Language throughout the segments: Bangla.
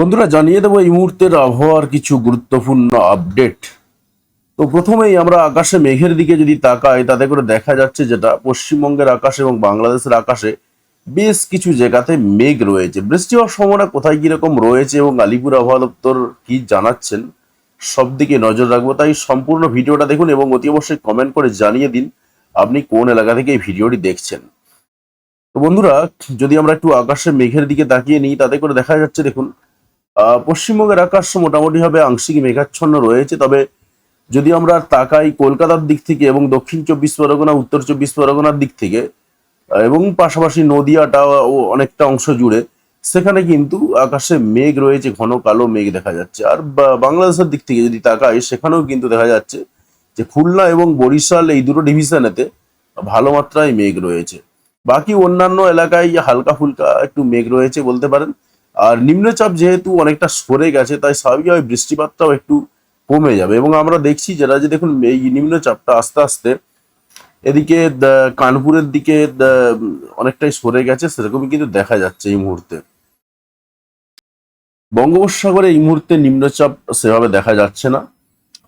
বন্ধুরা, জানিয়ে দেবো এই মুহূর্তের আবহাওয়ার কিছু গুরুত্বপূর্ণ আপডেট। তো প্রথমেই আমরা আকাশে মেঘের দিকে যদি তাকাই, তাতে করে দেখা যাচ্ছে যেটা পশ্চিমবঙ্গের আকাশে এবং বাংলাদেশের আকাশে বেশ কিছু জায়গাতে মেঘ রয়েছে। বৃষ্টি হওয়ার সম্ভাবনা কোথায় কীরকম রয়েছে এবং আলিপুর আবহাওয়া দপ্তর কি জানাচ্ছেন, সব দিকে নজর রাখব। তাই সম্পূর্ণ ভিডিওটা দেখুন এবং অতি অবশ্যই কমেন্ট করে জানিয়ে দিন, আপনি কোন এলাকা থেকে এই ভিডিওটি দেখছেন। তো বন্ধুরা, যদি আমরা একটু আকাশে মেঘের দিকে তাকিয়ে নিই, তাতে করে দেখা যাচ্ছে, দেখুন পশ্চিমবঙ্গের আকাশ মোটামুটিভাবে আংশিক মেঘাচ্ছন্ন রয়েছে, তবে যদি আমরা তাকাই কলকাতার দিক থেকে এবং দক্ষিণ চব্বিশ পরগনা, উত্তর চব্বিশ পরগনার দিক থেকে এবং পাশাপাশি নদিয়াটা অনেকটা অংশ জুড়ে, সেখানে কিন্তু আকাশে মেঘ রয়েছে, ঘন কালো মেঘ দেখা যাচ্ছে। আর বাংলাদেশের দিক থেকে যদি তাকাই, সেখানেও কিন্তু দেখা যাচ্ছে যে খুলনা এবং বরিশাল এই দুটো ডিভিশনেতে ভালো মাত্রায় মেঘ রয়েছে। বাকি অন্যান্য এলাকায় হালকা ফুলকা একটু মেঘ রয়েছে বলতে পারেন। আর নিম্নচাপ যেহেতু অনেকটা সরে গেছে, তাই স্বাভাবিকভাবে বৃষ্টিপাতটাও একটু কমে যাবে। এবং আমরা দেখছি যেটা যে দেখুন, এই নিম্নচাপটা আস্তে আস্তে এদিকে কানপুরের দিকে অনেকটাই সরে গেছে, সেরকমই কিন্তু দেখা যাচ্ছে এই মুহূর্তে। বঙ্গোপসাগরে এই মুহূর্তে নিম্নচাপ সেভাবে দেখা যাচ্ছে না।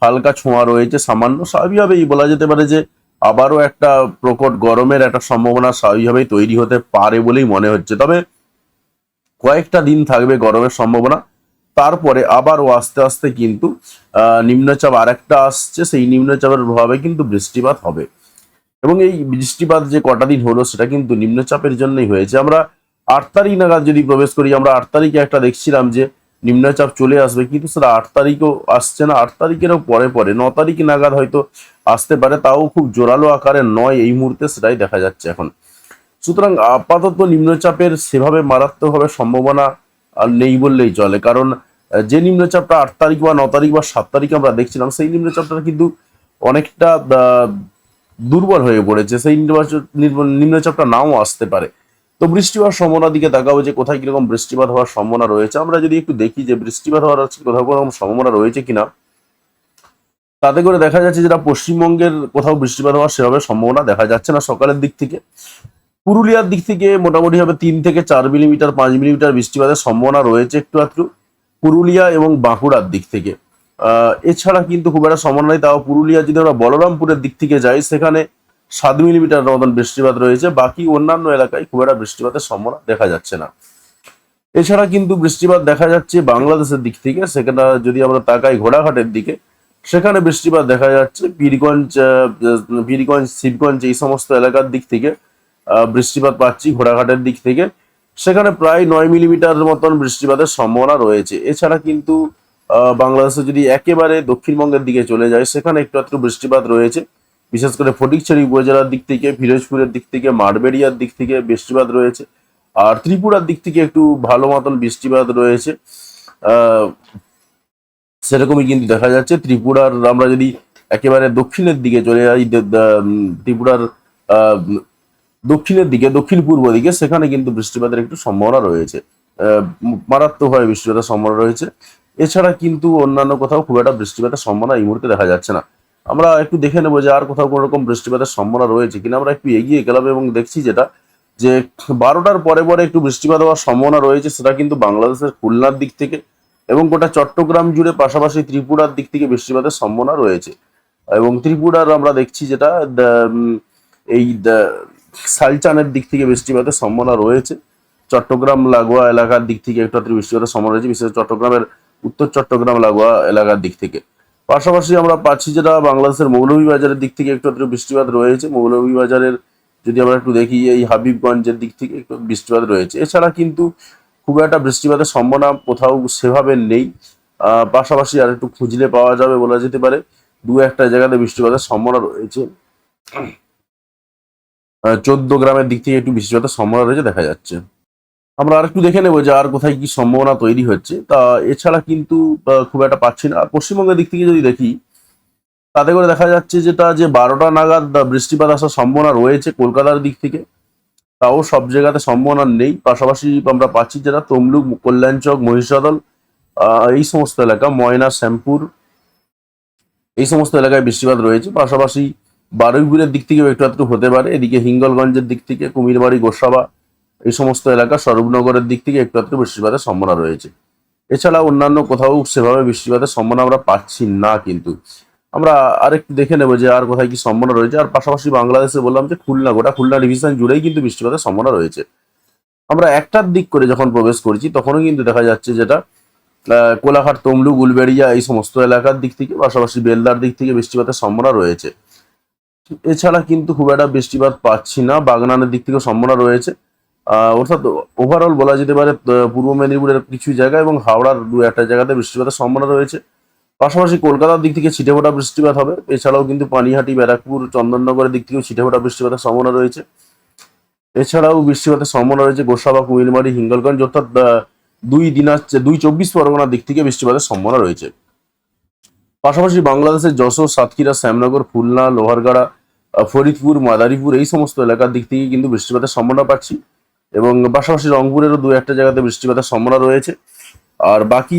হালকা ছোঁয়া রয়েছে সামান্য। স্বাভাবিকভাবেই বলা যেতে পারে যে আবারও একটা প্রকট গরমের একটা সম্ভাবনা স্বাভাবিকভাবেই তৈরি হতে পারে বলেই মনে হচ্ছে। তবে কয়েকটা দিন থাকবে গরমের সম্ভাবনা। তারপরে আবারও আস্তে আস্তে কিন্তু নিম্নচাপ আরেকটা আসছে, সেই নিম্নচাপের প্রভাবে কিন্তু বৃষ্টিপাত হবে। এবং এই বৃষ্টিপাত যে কটা দিন হলো, সেটা কিন্তু নিম্নচাপের জন্যই হয়েছে। আমরা আট তারিখ নাগাদ যদি প্রবেশ করি, আমরা আট তারিখে একটা দেখছিলাম যে নিম্নচাপ চলে আসবে, কিন্তু সেটা আট তারিখও আসছে না। আট তারিখেরও পরে পরে, ন তারিখ নাগাদ হয়তো আসতে পারে, তাও খুব জোরালো আকারে নয় এই মুহূর্তে সেটাই দেখা যাচ্ছে এখন। সুতরাং আপাতত নিম্নচাপের সেভাবে মারাত্মকভাবে সম্ভাবনা নেই বললেই চলে। কারণ যে নিম্নচাপটা আট তারিখ বা ন তারিখ বা সাত তারিখ আমরা দেখছিলাম, সেই নিম্নচাপটা কিন্তু অনেকটা দুর্বল হয়ে পড়েছে। সেই নিম্নচাপটা নাও আসতে পারে। তো বৃষ্টি হওয়ার সম্ভাবনার দিকে তাকাবো যে কোথায় কীরকম বৃষ্টিপাত হওয়ার সম্ভাবনা রয়েছে। আমরা যদি একটু দেখি যে বৃষ্টিপাত হওয়ার কোথাও কোনো সম্ভাবনা রয়েছে কিনা, তাতে করে দেখা যাচ্ছে যেটা পশ্চিমবঙ্গের কোথাও বৃষ্টিপাত হওয়ার সেভাবে সম্ভাবনা দেখা যাচ্ছে না সকালের দিক থেকে। পুরুলিয়ার দিক থেকে মোটামুটি হবে তিন থেকে চার মিলিমিটার, পাঁচ মিলিমিটার বৃষ্টিপাতের সম্ভাবনা রয়েছে একটু একটু পুরুলিয়া এবং বাঁকুড়ার দিক থেকে। এছাড়া কিন্তু খুব একটা সম্ভাবনা নেই। তাও পুরুলিয়া যদি আমরা বলরামপুরের দিক থেকে যাই, সেখানে সাত মিলিমিটার মতন বৃষ্টিপাত রয়েছে। বাকি অন্যান্য এলাকায় খুব একটা বৃষ্টিপাতের সম্ভাবনা দেখা যাচ্ছে না। এছাড়া কিন্তু বৃষ্টিপাত দেখা যাচ্ছে বাংলাদেশের দিক থেকে। সেখানে যদি আমরা তাকাই ঘোড়াঘাটের দিকে, সেখানে বৃষ্টিপাত দেখা যাচ্ছে। পীরগঞ্জ পীরগঞ্জ, শিবগঞ্জ এই সমস্ত এলাকার দিক থেকে বৃষ্টিপাত পাচ্ছি ঘোড়াঘাটের দিক থেকে। সেখানে প্রায় নয় মিলিমিটার মতন বৃষ্টিপাতের সম্ভাবনা রয়েছে। এছাড়া কিন্তু বাংলাদেশে যদি একেবারে দক্ষিণবঙ্গের দিকে চলে যায়, সেখানে একটু একটু বৃষ্টিপাত রয়েছে। বিশেষ করে ফটিকছড়ি উপজেলার দিক থেকে, ফিরোজপুরের দিক থেকে মারবেড়িয়ার দিক থেকে বৃষ্টিপাত রয়েছে। আর ত্রিপুরার দিক থেকে একটু ভালো মতন বৃষ্টিপাত রয়েছে। সেরকমই কিন্তু দেখা যাচ্ছে। ত্রিপুরার আমরা যদি একেবারে দক্ষিণের দিকে চলে যাই ত্রিপুরার দক্ষিণের দিকে, দক্ষিণ পূর্ব দিকে, সেখানে কিন্তু বৃষ্টিপাতের একটু সম্ভাবনা রয়েছে। মারাত্মকভাবে বৃষ্টিপাতের সম্ভাবনা রয়েছে। এছাড়া কিন্তু অন্যান্য কোথাও খুব একটা বৃষ্টিপাতের সম্ভাবনা এই মুহূর্তে দেখা যাচ্ছে না। আমরা একটু দেখে নেব যে আর কোথাও কোনো রকম বৃষ্টিপাতের সম্ভাবনা রয়েছে কিনা। আমরা একটু এগিয়ে গেলাম এবং দেখছি যেটা, যে বারোটার পরে পরে একটু বৃষ্টিপাত হওয়ার সম্ভাবনা রয়েছে, সেটা কিন্তু বাংলাদেশের খুলনার দিক থেকে এবং গোটা চট্টগ্রাম জুড়ে পাশাপাশি ত্রিপুরার দিক থেকে বৃষ্টিপাতের সম্ভাবনা রয়েছে। এবং ত্রিপুরার আমরা দেখছি যেটা এই সালচানের দিক থেকে বৃষ্টিপাতের সম্ভাবনা রয়েছে। চট্টগ্রাম, লাগোয়া এলাকার দিক থেকে একটু বৃষ্টিপাতের সম্ভাবনা রয়েছে, বিশেষ চট্টগ্রামের উত্তর চট্টগ্রাম, লাগোয়া এলাকার দিক থেকে। পাশাপাশি আমরা পাচ্ছি যেটা বাংলাদেশের মৌলভীবাজারের দিক থেকে একটু বৃষ্টিপাত রয়েছে। মৌলভীবাজারের যদি আমরা একটু দেখি, এই হাবিবগঞ্জের দিক থেকে একটু বৃষ্টিপাত রয়েছে। এছাড়া কিন্তু খুব একটা বৃষ্টিপাতের সম্ভাবনা কোথাও সেভাবে নেই। পাশাপাশি আর একটু খুঁজলে পাওয়া যাবে বলা যেতে পারে। দু একটা জায়গাতে বৃষ্টিপাতের সম্ভাবনা রয়েছে। চোদ্দ গ্রামের দিক থেকে একটু বৃষ্টিপাতের সম্ভাবনা রয়েছে দেখা যাচ্ছে। আমরা আর একটু দেখে নেব যে আর কোথায় কি সম্ভাবনা তৈরি হচ্ছে। তা এছাড়া কিন্তু খুব একটা পাচ্ছি না। আর পশ্চিমবঙ্গের দিক থেকে যদি দেখি, তাতে করে দেখা যাচ্ছে যেটা যে বারোটা নাগাদ বৃষ্টিপাত আসার সম্ভাবনা রয়েছে কলকাতার দিক থেকে। তাও সব জায়গাতে সম্ভাবনা নেই। পাশাপাশি আমরা পাচ্ছি যেটা তমলুক কল্যাণচক মহিষাদল এই সমস্ত এলাকা, ময়না, শ্যামপুর, এই সমস্ত এলাকায় বৃষ্টিপাত রয়েছে। পাশাপাশি বারুইপুরের দিক থেকেও একটু একটু হতে পারে, এদিকে হিঙ্গলগঞ্জের দিক থেকে, কুমিরবাড়ি, গোসাবা, এই সমস্ত এলাকা স্বরূপনগরের দিক থেকে একটু একটু বৃষ্টিপাতের সম্ভাবনা রয়েছে। এছাড়া অন্যান্য কোথাও সেভাবে বৃষ্টিপাতের সম্ভাবনা আমরা পাচ্ছি না কিন্তু। আমরা আরেকটু দেখে নেব যে আর কোথায় কি সম্ভাবনা রয়েছে। আর পাশাপাশি বাংলাদেশে বললাম যে খুলনা গোটা, খুলনা ডিভিশন জুড়েই কিন্তু বৃষ্টিপাতের সম্ভাবনা রয়েছে। আমরা একটার দিক করে যখন প্রবেশ করছি, তখনও কিন্তু দেখা যাচ্ছে যেটা কোলাঘাট তমলু গুলবেড়িয়া এই সমস্ত এলাকার দিক থেকে, পাশাপাশি বেলদার দিক থেকে বৃষ্টিপাতের সম্ভাবনা রয়েছে। এছাড়া কিন্তু খুব একটা বৃষ্টিপাত পাচ্ছি না, বাগনানের দিক থেকেও সম্ভাবনা রয়েছে। অর্থাৎ ওভারঅল বলা যেতে পারে পূর্ব মেদিনীপুরের কিছু জায়গা এবং হাওড়ার দু একটা জায়গাতে বৃষ্টিপাতের সম্ভাবনা রয়েছে। পাশাপাশি কলকাতার দিক থেকে ছিটেফোঁটা বৃষ্টিপাত হবে। এছাড়াও কিন্তু পানিহাটি, ব্যারাকপুর, চন্দননগরের দিক থেকেও ছিটেফোঁটা বৃষ্টিপাতের সম্ভাবনা রয়েছে। এছাড়াও বৃষ্টিপাতের সম্ভাবনা রয়েছে গোসাবা কুমিলমারি হিঙ্গলগঞ্জ, অর্থাৎ দুই দিনাজ দুই চব্বিশ পরগনার দিক থেকে বৃষ্টিপাতের সম্ভাবনা রয়েছে। পাশাপাশি বাংলাদেশের যশোর, সাতক্ষীরা, শ্যামনগর, খুলনা, লোহারগাড়া ফরিদপুর, মাদারীপুর, এই সমস্ত এলাকার দিক থেকে কিন্তু বৃষ্টিপাতের সম্ভাবনা পাচ্ছি এবং পাশাপাশি রংপুরেরও দু একটা জায়গাতে বৃষ্টিপাতের সম্ভাবনা রয়েছে। আর বাকি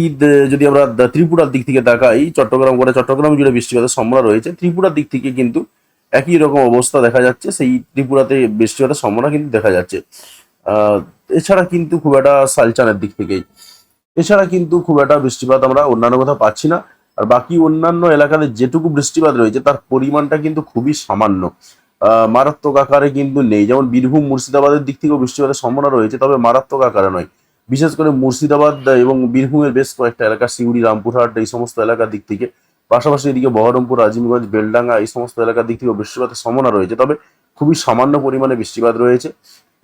যদি আমরা ত্রিপুরার দিক থেকে তাকাই, চট্টগ্রাম করে চট্টগ্রাম জুড়ে বৃষ্টিপাতের সম্ভাবনা রয়েছে। ত্রিপুরার দিক থেকে কিন্তু একই রকম অবস্থা দেখা যাচ্ছে, সেই ত্রিপুরাতে বৃষ্টিপাতের সম্ভাবনা কিন্তু দেখা যাচ্ছে। এছাড়া কিন্তু খুব একটা সালচানের দিক থেকেই। এছাড়া কিন্তু খুব একটা বৃষ্টিপাত আমরা অন্যান্য কোথাও পাচ্ছি না। আর বাকি অন্যান্য এলাকাতে যেটুকু বৃষ্টিপাত রয়েছে, তার পরিমাণটা কিন্তু খুবই সামান্য। মারাত্মক আকারে কিন্তু নেই। যেমন বীরভূম, মুর্শিদাবাদের দিক থেকেও বৃষ্টিপাতের সম্ভাবনা রয়েছে, তবে মারাত্মক আকারে নয়। বিশেষ করে মুর্শিদাবাদ এবং বীরভূমের বেশ কয়েকটা এলাকা, সিউড়ি, রামপুরহাট, এই সমস্ত এলাকার দিক থেকে। পাশাপাশি এদিকে বহরমপুর, আজিমগঞ্জ, বেলডাঙ্গা, এই সমস্ত এলাকার দিক থেকেও বৃষ্টিপাতের সম্ভাবনা রয়েছে, তবে খুবই সামান্য পরিমাণে বৃষ্টিপাত রয়েছে।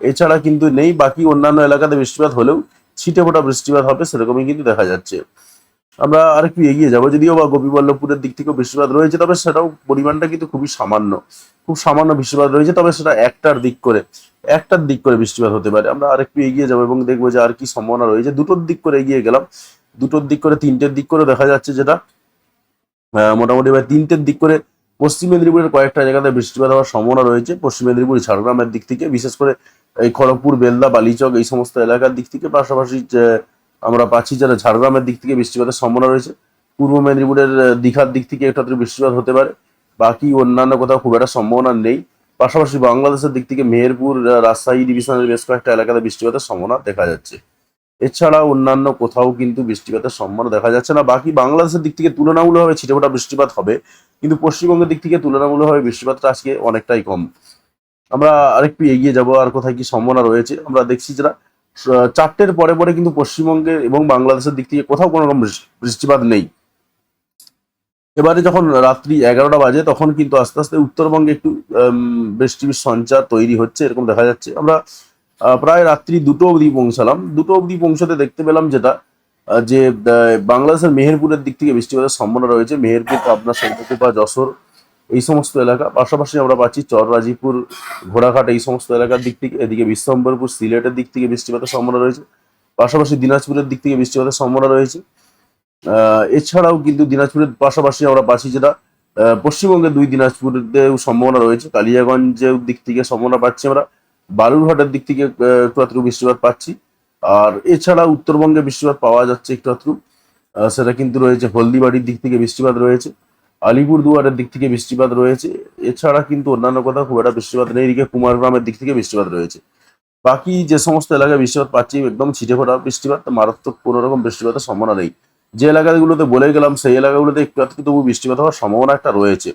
এছাড়া কিন্তু নেই, বাকি অন্যান্য এলাকাতে বৃষ্টিপাত হলেও ছিটে ফোটা বৃষ্টিপাত হবে, সেরকমই কিন্তু দেখা যাচ্ছে। আমরা আরেকটু এগিয়ে যাব, যদিও বা গোপীবল্লভপুরের দিক থেকেও বৃষ্টিপাত রয়েছে, তবে সেটাও পরিমাণটা কিন্তু খুবই সামান্য, খুব সামান্য বৃষ্টিপাত রয়েছে, তবে সেটা একটার দিক করে, একটার দিক করে বৃষ্টিপাত হতে পারে। আমরা আরেকটু এগিয়ে যাব এবং দেখব যে আর কি সম্ভাবনা রয়েছে। দুটোর দিক করে এগিয়ে গেলাম, দুটোর দিক করে, তিনটের দিক করে দেখা যাচ্ছে যেটা মোটামুটি এবার তিনটের দিক করে, পশ্চিম মেদিনীপুরের কয়েকটা জায়গাতে বৃষ্টিপাত হওয়ার সম্ভাবনা রয়েছে। পশ্চিম মেদিনীপুর, ঝাড়গ্রামের দিক থেকে, বিশেষ করে এই খড়গপুর, বেলদা, বালিচক, এই সমস্ত এলাকার দিক থেকে পাশাপাশি আমরা পাচ্ছি যারা ঝাড়গ্রামের দিক থেকে বৃষ্টিপাতের সম্ভাবনা রয়েছে। পূর্ব মেদিনীপুরের দীঘার দিক থেকে একটু বৃষ্টিপাত হতে পারে। বাকি অন্যান্য কোথাও খুব একটা সম্ভাবনা নেই। পাশাপাশি বাংলাদেশের দিক থেকে মেহেরপুর রাজশাহী ডিভিশনের বেশ কয়েকটা এলাকাতে বৃষ্টিপাতের সম্ভাবনা দেখা যাচ্ছে। এছাড়া অন্যান্য কোথাও কিন্তু বৃষ্টিপাতের সম্ভাবনা দেখা যাচ্ছে না। বাকি বাংলাদেশের দিক থেকে তুলনামূলকভাবে ছিটেফোঁটা বৃষ্টিপাত হবে। কিন্তু পশ্চিমবঙ্গের দিক থেকে তুলনামূলকভাবে বৃষ্টিপাতটা আজকে অনেকটাই কম। আমরা আরেকটু এগিয়ে যাব, আর কোথায় কি সম্ভাবনা রয়েছে, আমরা দেখছি যারা চারটের পরে পরে কিন্তু পশ্চিমবঙ্গের এবং বাংলাদেশের দিক থেকে কোথাও কোনো রকম বৃষ্টিপাত নেই। এবারে যখন রাত্রি এগারোটা বাজে, তখন কিন্তু আস্তে আস্তে উত্তরবঙ্গে একটু বৃষ্টির সঞ্চার তৈরি হচ্ছে, এরকম দেখা যাচ্ছে। আমরা প্রায় রাত্রি দুটো অবধি পৌঁছালাম। দুটো অবধি পৌঁছাতে দেখতে পেলাম যেটা যে বাংলাদেশের মেহেরপুরের দিক থেকে বৃষ্টিপাতের সম্ভাবনা রয়েছে। মেহেরপুর আপনার পাবনা বা যশোর এই সমস্ত এলাকা। পাশাপাশি আমরা পাচ্ছি চররাজিপুর ঘোড়াঘাট এই সমস্ত এলাকার দিক থেকে এদিকে বিশ্বম্বরপুর সিলেটের দিক থেকে বৃষ্টিপাতের সম্ভাবনা রয়েছে। পাশাপাশি দিনাজপুরের দিক থেকে বৃষ্টিপাতের সম্ভাবনা রয়েছে। এছাড়াও কিন্তু দিনাজপুরের পাশাপাশি আমরা পাচ্ছি যেটা আহ, পশ্চিমবঙ্গের দুই দিনাজপুরেও সম্ভাবনা রয়েছে। কালিয়াগঞ্জের দিক থেকে সম্ভাবনা পাচ্ছি আমরা। বালুরঘাটের দিক থেকে একটু আধটু বৃষ্টিপাত পাচ্ছি। আর এছাড়া উত্তরবঙ্গে বৃষ্টিপাত পাওয়া যাচ্ছে একটু আধটু। সেটা কিন্তু রয়েছে হলদিবাড়ির দিক থেকে বৃষ্টিপাত রয়েছে। আলিপুর দুয়ারের দিক থেকে বৃষ্টিপাত রয়েছে। এছাড়া কিন্তু অন্যান্য কোথাও খুব একটা বৃষ্টিপাত নেই। এদিকে কুমারগ্রামের দিক থেকে বৃষ্টিপাত রয়েছে। বাকি যে সমস্ত এলাকায় বৃষ্টিপাত পাচ্ছি, একদম ছিটে ফোটা বৃষ্টিপাত মারাত্মক কোনো রকম বৃষ্টিপাতের সম্ভাবনা নেই। যে এলাকাগুলোতে বলে গেলাম, সেই এলাকাগুলোতে একটু আধটু তবু বৃষ্টিপাত হওয়ার সম্ভাবনা একটা রয়েছে।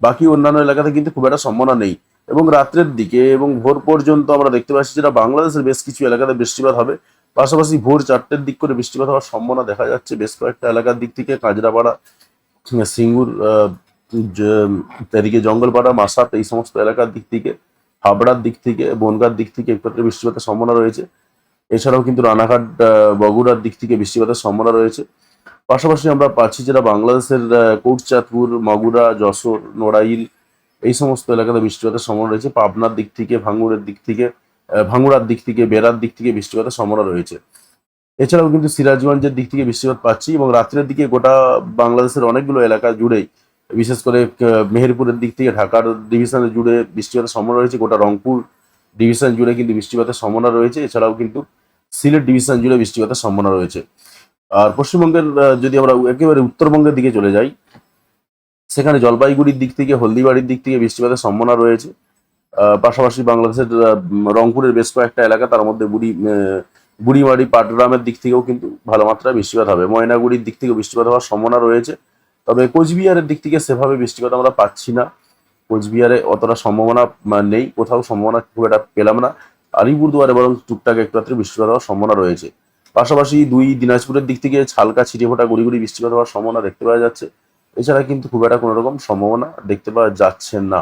বাকি অন্যান্য এলাকাতে কিন্তু খুব একটা সম্ভাবনা নেই। এবং রাত্রের দিকে এবং ভোর পর্যন্ত আমরা দেখতে পাচ্ছি যেটা বাংলাদেশের বেশ কিছু এলাকাতে বৃষ্টিপাত হবে। পাশাপাশি ভোর চারটের দিক করে বৃষ্টিপাত হওয়ার সম্ভাবনা দেখা যাচ্ছে। বেশ কয়েকটা এলাকার দিক থেকে, কাঁচরাপাড়া সিঙ্গুর এদিকে জঙ্গলপাড়া মাসাত এই সমস্ত এলাকার দিক থেকে হাবড়ার দিক থেকে বনগার দিক থেকে একটু বৃষ্টিপাতের সম্ভাবনা রয়েছে। এছাড়াও কিন্তু রানাঘাট বগুড়ার দিক থেকে বৃষ্টিপাতের সম্ভাবনা রয়েছে। পাশাপাশি আমরা পাচ্ছি যেটা বাংলাদেশের কোটচাঁদপুর মাগুরা যশোর নড়াইল এই সমস্ত এলাকাতে বৃষ্টিপাতের সম্ভাবনা রয়েছে। পাবনার দিক থেকে ভাঙ্গুরের দিক থেকে আহ, ভাঙ্গুড়ার দিক থেকে বেড়ার দিক থেকে বৃষ্টিপাতের সম্ভাবনা রয়েছে। এছাড়াও কিন্তু সিরাজগঞ্জের দিক থেকে বৃষ্টিপাত পাচ্ছি এবং রাত্রের দিকে গোটা বাংলাদেশের অনেকগুলো এলাকা জুড়েই বিশেষ করে মেহেরপুরের দিক থেকে ঢাকার ডিভিশনে জুড়ে বৃষ্টিপাতের সম্ভাবনা রয়েছে, গোটা রংপুর ডিভিশন জুড়ে কিন্তু বৃষ্টিপাতের সম্ভাবনা রয়েছে, এছাড়াও কিন্তু সিলেট ডিভিশন জুড়ে বৃষ্টিপাতের সম্ভাবনা রয়েছে। আর পশ্চিমবঙ্গের যদি আমরা একেবারে উত্তরবঙ্গের দিকে চলে যাই, সেখানে জলপাইগুড়ির দিক থেকে, হলদিবাড়ির দিক থেকে বৃষ্টিপাতের সম্ভাবনা রয়েছে। পাশাপাশি বাংলাদেশের রংপুরের বেশ কয়েকটা এলাকা, তার মধ্যে বুড়ি বুড়িমারি পাটগ্রামের দিক থেকেও কিন্তু ভালো মাত্রায় বৃষ্টিপাত হবে। ময়নাগুড়ির দিক থেকেও বৃষ্টিপাত হওয়ার সম্ভাবনা রয়েছে। তবে কোচবিহারের দিক থেকে সেভাবে বৃষ্টিপাত আমরা পাচ্ছি না। কোচবিহারে অতটা সম্ভাবনা নেই, কোথাও সম্ভাবনা খুব একটা পেলাম না। আলিপুরদুয়ারে বরং টুকটাক একটু রাত্রে বৃষ্টিপাত হওয়ার সম্ভাবনা রয়েছে। পাশাপাশি দুই দিনাজপুরের দিক থেকে হালকা ছিটে ফোটা গুড়ি গুড়ি বৃষ্টিপাত হওয়ার সম্ভাবনা দেখতে পাওয়া যাচ্ছে। এছাড়া কিন্তু খুব একটা কোনো রকম সম্ভাবনা দেখতে পাওয়া যাচ্ছে না।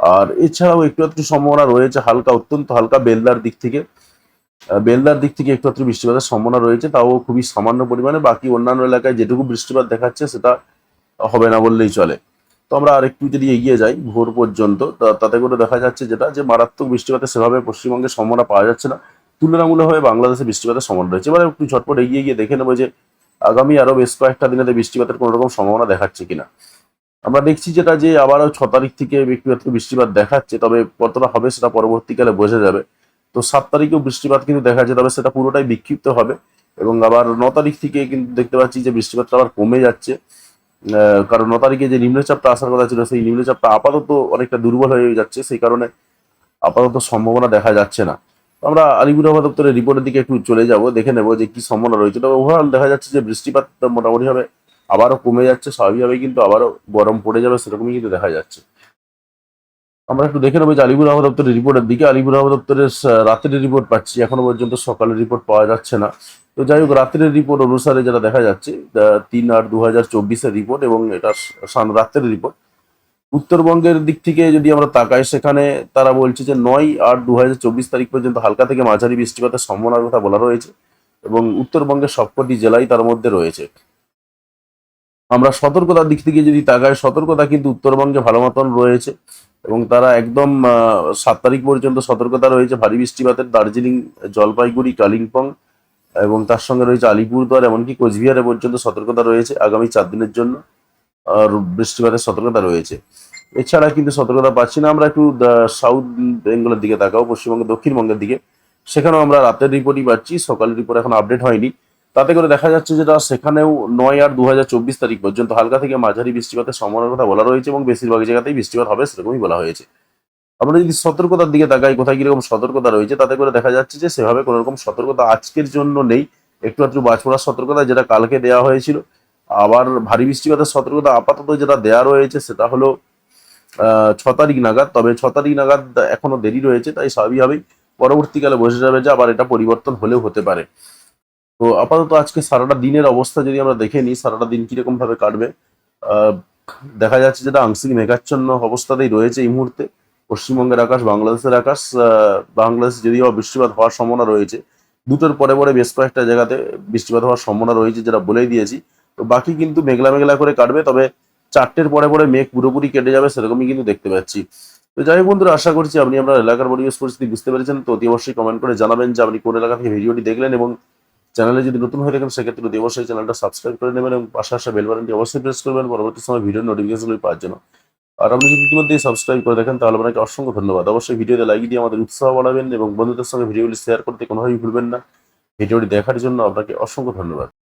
আর এছাড়াও একটু একটু সম্ভাবনা রয়েছে হালকা, অত্যন্ত হালকা বেলদার দিক থেকে। বেলদার দিক থেকে একটু বৃষ্টিপাতের সম্ভাবনা রয়েছে, তাও খুবই সামান্য পরিমাণে, বাকি অন্যান্য এলাকায় যেটুকু বৃষ্টিপাত দেখাচ্ছে সেটা হবে না বললেই চলে। তো আমরা আর একটু যদি এগিয়ে যাই ভোর পর্যন্ত তাতে করে দেখা যাচ্ছে যেটা, যে মারাত্মক বৃষ্টিপাতের সেভাবে পশ্চিমবঙ্গে সম্ভাবনা পাওয়া যাচ্ছে না। তুলনামূলকভাবে বাংলাদেশে বৃষ্টিপাতের সম্ভাবনা রয়েছে। এবার একটু ঝটপট এগিয়ে গিয়ে দেখে নেব যে আগামী আরও বেশ কয়েকটা দিনেতে বৃষ্টিপাতের কোনো রকম সম্ভাবনা দেখাচ্ছে কিনা। আমরা দেখছি যেটা যে আবারও ছ তারিখ থেকে একটু বৃষ্টিপাত দেখাচ্ছে, তবে কতটা হবে সেটা পরবর্তীকালে বোঝা যাবে। তো সাত তারিখেও বৃষ্টিপাত কিন্তু দেখা যাচ্ছে তবে সেটা পুরোটাই বিক্ষিপ্ত হবে এবং আবার ন তারিখ থেকে কিন্তু দেখতে পাচ্ছি যে বৃষ্টিপাতটা আবার কমে যাচ্ছে। কারণ ন তারিখে যে নিম্নচাপটা আসার কথা ছিল, সেই নিম্নচাপটা আপাতত অনেকটা দুর্বল হয়ে যাচ্ছে, সেই কারণে আপাতত সম্ভাবনা দেখা যাচ্ছে না। আমরা আলিপুর দপ্তরের রিপোর্টের দিকে একটু চলে যাব, দেখে নেব যে কি সম্ভাবনা রয়েছে। তবে ওভারঅল দেখা যাচ্ছে যে বৃষ্টিপাত মোটামুটি ভাবে আবারও কমে যাচ্ছে স্বাভাবিকভাবে কিন্তু আবারও গরম পড়ে যাবে, সেরকমই কিন্তু দেখা যাচ্ছে। আমরা একটু দেখে নেব যে আলিপুর আবহাওয়া দপ্তরের রিপোর্টের দিকে। আলিপুর আবহাওয়া দপ্তরের রাতের রিপোর্ট পাচ্ছি। এখনও পর্যন্ত সকালের রিপোর্ট পাওয়া যাচ্ছে না। তো যাই হোক, রাত্রের রিপোর্ট অনুসারে যেটা দেখা যাচ্ছে তিন আট দু হাজার চব্বিশের রিপোর্ট এবং এটা রাত্রের রিপোর্ট। উত্তরবঙ্গের দিক থেকে যদি আমরা তাকাই, সেখানে তারা বলছে যে নয় আট দু তারিখ পর্যন্ত হালকা থেকে মাঝারি বৃষ্টিপাতের সম্ভাবনার কথা বলা রয়েছে এবং উত্তরবঙ্গের সবকটি জেলাই তার মধ্যে রয়েছে। আমরা সতর্কতার দিক থেকে যদি তাকাই, সতর্কতা কিন্তু উত্তরবঙ্গে ভালো মতন রয়েছে। এবং তারা একদম সাত তারিখ পর্যন্ত সতর্কতা রয়েছে। ভারী বৃষ্টিপাতের দার্জিলিং, জলপাইগুড়ি, কালিম্পং এবং তার সঙ্গে রয়েছে আলিপুরদুয়ার, এমনকি কোচবিহারে পর্যন্ত সতর্কতা রয়েছে আগামী চার দিনের জন্য বৃষ্টিপাতের সতর্কতা রয়েছে। এছাড়া কিন্তু সতর্কতা পাচ্ছি না, আমরা একটু সাউথ বেঙ্গলের দিকে তাকাও, পশ্চিমবঙ্গের দক্ষিণবঙ্গের দিকে। সেখানেও আমরা রাতের রিপোর্টই পাচ্ছি, সকালের রিপোর্ট এখন আপডেট হয়নি। তাতে করে দেখা যাচ্ছে যেটা সেখানেও নয় আর দু হাজার চব্বিশ তারিখ পর্যন্ত হালকা থেকে মাঝারি বৃষ্টিপাতের সম্ভাবনার কথা বলা রয়েছে এবং বেশিরভাগ জায়গাতেই বৃষ্টিপাত হবে সেরকমই বলা হয়েছে। আমরা যদি সতর্কতার দিকে তাকাই, কোথায় কীরকম সতর্কতা রয়েছে, তাতে করে দেখা যাচ্ছে যে সেভাবে কোনো রকম সতর্কতা আজকের জন্য নেই। একটু একটু বাজপড়ার সতর্কতা যেটা কালকে দেওয়া হয়েছিল। আবার ভারী বৃষ্টিপাতের সতর্কতা আপাতত যেটা দেওয়া রয়েছে সেটা হলো ছ তারিখ নাগাদ। তবে ছ তারিখ নাগাদ এখনও দেরি রয়েছে, তাই স্বাভাবিকভাবেই পরবর্তীকালে বোঝা যাবে যে আবার এটা পরিবর্তন হলেও হতে পারে। তো আপাতত আজকে সারাটা দিনের অবস্থা যদি আমরা দেখে নিই, সারাটা দিন কীরকম ভাবে কাটবে? দেখা যাচ্ছে যেটা আংশিক মেঘাচ্ছন্ন অবস্থাতেই রয়েছে এই মুহূর্তে। পশ্চিমবঙ্গের আকাশ, বাংলাদেশের আকাশ বাংলাদেশ যদিও বৃষ্টিপাত হওয়ার সম্ভাবনা রয়েছে, দুটোর পরে পরে বেশ কয়েকটা জায়গাতে বৃষ্টিপাত হওয়ার সম্ভাবনা রয়েছে যেটা বলেই দিয়েছি। তো বাকি কিন্তু মেঘলা মেঘলা করে কাটবে, তবে চারটের পরে পরে মেঘ পুরোপুরি কেটে যাবে সেরকমই কিন্তু দেখতে পাচ্ছি। তো যাই বন্ধুরা, আশা করছি আপনি আপনার এলাকার পরিবেশ পরিস্থিতি বুঝতে পেরেছেন। তো অতি অবশ্যই কমেন্ট করে জানাবেন যে আপনি কোন এলাকা থেকে ভিডিওটি দেখলেন এবং চ্যানেলে যদি নতুন হয়ে থাকেন, সেক্ষেত্রে যদি অবশ্যই চ্যানেলটা সাবস্ক্রাইব করে নেবেন এবং পাশে আসা বেল বাটনটি অবশ্যই প্রেস করবেন। পরবর্তী সময় ভিডিও নোটিফিকেশনগুলি পাওয়ার জন্য। আর আপনি যদি ইতিমধ্যে সাবস্ক্রাইব করে দেখেন তাহলে আপনাকে অসংখ্য ধন্যবাদ। অবশ্যই ভিডিওতে লাইক দিয়ে আমাদের উৎসাহ বাড়াবেন এবং বন্ধুদের সঙ্গে ভিডিওগুলি শেয়ার করতে কোনোভাবেই ভুলবেন না। ভিডিওটি দেখার জন্য আপনাকে অসংখ্য ধন্যবাদ।